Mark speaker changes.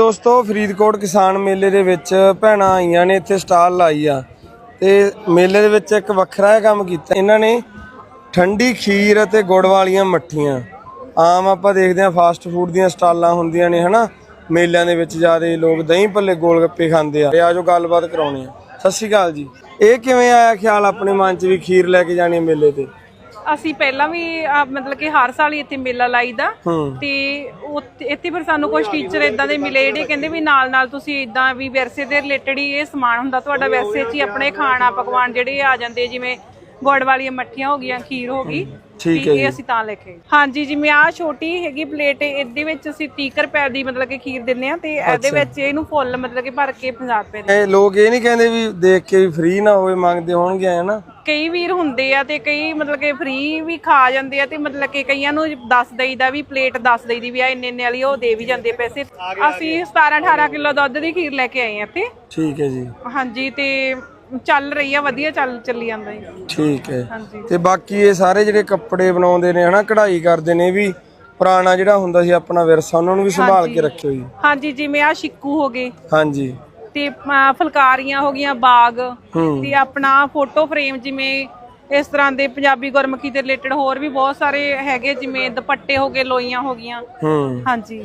Speaker 1: ਦੋਸਤੋ, ਫਰੀਦਕੋਟ ਕਿਸਾਨ ਮੇਲੇ ਦੇ ਵਿੱਚ ਭੈਣਾਂ ਆਈਆਂ ਨੇ, ਇੱਥੇ ਸਟਾਲ ਲਾਈ ਆ। ਤੇ ਮੇਲੇ ਦੇ ਵਿੱਚ ਇੱਕ ਵੱਖਰਾ ਕੰਮ ਕੀਤਾ। ਇਹਨਾਂ ਨੇ ਠੰਡੀ ਖੀਰ ਅਤੇ ਗੁੜ ਵਾਲੀਆਂ ਮੱਠੀਆਂ। ਆਮ ਆਪਾਂ ਦੇਖਦੇ ਹਾਂ, ਫਾਸਟ ਫੂਡ ਦੀਆਂ ਸਟਾਲਾਂ ਹੁੰਦੀਆਂ ਨੇ, ਹਨਾ? ਮੇਲਿਆਂ ਦੇ ਵਿੱਚ ਜਿਆਦੇ ਲੋਕ ਦਹੀਂ ਭੱਲੇ ਗੋਲ ਗੱਪੇ ਖਾਂਦੇ ਆ। ਤੇ ਆਜੋ ਗੱਲਬਾਤ ਕਰਾਉਣੀ ਆ। ਸਤਿ ਸ਼੍ਰੀ ਅਕਾਲ ਜੀ। ਇਹ ਕਿਵੇਂ ਆਇਆ ਖਿਆਲ ਆਪਣੇ ਮਨ 'ਚ ਵੀ ਖੀਰ ਲੈ ਕੇ ਜਾਣੀ ਮੇਲੇ ਤੇ?
Speaker 2: ਅਸੀਂ ਪਹਿਲਾਂ ਵੀ ਆ, ਮਤਲਬ ਕਿ ਹਰ ਸਾਲ ਹੀ ਇੱਥੇ ਮੇਲਾ ਲਾਈਦਾ।
Speaker 1: ਹੂੰ।
Speaker 2: ਤੇ ਉੱਥੇ- ਇੱਥੇ ਫਿਰ ਸਾਨੂੰ ਕੁਝ ਟੀਚਰ ਇਦਾਂ ਦੇ ਮਿਲੇ ਜਿਹੜੇ ਕਹਿੰਦੇ ਵੀ ਨਾਲ ਨਾਲ ਤੁਸੀਂ ਇਦਾਂ ਵੀ ਵਿਰਸੇ ਦੇ ਰਿਲੇਟਡ ਹੀ ਇਹ ਸਮਾਨ ਹੁੰਦਾ ਤੁਹਾਡਾ ਵਿਰਸੇ 'ਚ ਹੀ ਆਪਣੇ ਖਾਣਾ ਪਕਵਾਨ ਜਿਹੜੇ ਆ ਜਾਂਦੇ ਜਿਵੇਂ ਗੁੜ ਵਾਲੀਆਂ ਮੱਠੀਆਂ ਹੋ ਗਈਆਂ ਖੀਰ ਹੋ ਗਈ
Speaker 1: ਠੀਕ ਹੈ
Speaker 2: ਇਹ ਅਸੀਂ ਤਾਂ ਲੈ ਕੇ ਹਾਂਜੀ ਜਿਵੇਂ ਆ ਛੋਟੀ ਹੈਗੀ ਪਲੇਟ ਇਹਦੇ ਵਿੱਚ ਅਸੀਂ 30 ਰੁਪਏ ਦੀ ਮਤਲਬ ਕਿ ਖੀਰ ਦਿੰਨੇ ਆ ਤੇ ਇਹਦੇ ਵਿੱਚ ਇਹਨੂੰ ਫੁੱਲ ਮਤਲਬ ਕਿ ਭਰ ਕੇ 50 ਰੁਪਏ ਦੇ।
Speaker 1: ਇਹ ਲੋਕ ਇਹ ਨਹੀਂ ਕਹਿੰਦੇ ਵੀ ਦੇਖ ਕੇ ਵੀ ਫ੍ਰੀ ਨਾ ਹੋਵੇ ਮੰਗਦੇ ਹੋਣਗੇ ਹੈ ਨਾ।
Speaker 2: ਕਈ ਵੀਰ ਹੁੰਦੇ ਆ ਤੇ ਕਈ ਮਤਲਬ ਕਿ ਫ੍ਰੀ ਵੀ ਖਾ ਜਾਂਦੇ ਆ ਤੇ ਮਤਲਬ ਕਿ ਕਈਆਂ ਨੂੰ ਦੱਸ ਦਈਦਾ ਵੀ ਪਲੇਟ ਦੱਸ ਦਈਦੀ ਵੀ ਆ ਇੰਨੇ ਇੰਨੇ ਵਾਲੀ ਉਹ ਦੇ ਵੀ ਜਾਂਦੇ ਪੈਸੇ। ਅਸੀਂ 17 18 ਕਿਲੋ ਦੁੱਧ ਦੀ ਖੀਰ ਲੈ ਕੇ ਆਏ ਆ ਇੱਥੇ।
Speaker 1: ਠੀਕ ਹੈ ਜੀ।
Speaker 2: ਹਾਂਜੀ ਤੇ ਚੱਲ ਰਹੀ ਆ ਵਧੀਆ ਚੱਲ ਚੱਲੀ ਜਾਂਦਾ ਹੈ
Speaker 1: ਠੀਕ ਹੈ।
Speaker 2: ਹਾਂਜੀ।
Speaker 1: ਤੇ ਬਾਕੀ ਇਹ ਸਾਰੇ ਜਿਹੜੇ ਕੱਪੜੇ ਬਣਾਉਂਦੇ ਨੇ ਹਨਾ ਕਢਾਈ ਕਰਦੇ ਨੇ ਇਹ ਵੀ ਪੁਰਾਣਾ ਜਿਹੜਾ ਹੁੰਦਾ ਸੀ ਆਪਣਾ ਵਿਰਸਾ ਉਹਨਾਂ ਨੂੰ ਵੀ ਸੰਭਾਲ ਕੇ ਰੱਖਿਓ ਜੀ।
Speaker 2: ਹਾਂਜੀ ਜਿਵੇਂ ਆ ਸ਼ਿੱਕੂ ਹੋ ਗਏ।
Speaker 1: ਹਾਂਜੀ।
Speaker 2: ਤੇ ਅਹ, ਫੁਲਕਾਰੀਆਂ ਹੋ ਗਈਆਂ ਬਾਗ।
Speaker 1: ਹੂੰ।
Speaker 2: ਤੇ ਆਪਣਾ ਫੋਟੋ ਫਰੇਮ ਜਿਵੇਂ ਇਸ ਤਰ੍ਹਾਂ ਦੇ ਪੰਜਾਬੀ ਗੁਰਮੁਖੀ ਦੇ ਰਿਲੇਟਡ ਹੋਰ ਵੀ ਬਹੁਤ ਸਾਰੇ ਹੈਗੇ ਜਿਵੇਂ ਦੁਪੱਟੇ ਹੋ ਗਏ ਲੋਈਆਂ ਹੋ ਗਈਆਂ।
Speaker 1: ਹੂੰ।
Speaker 2: ਹਾਂਜੀ।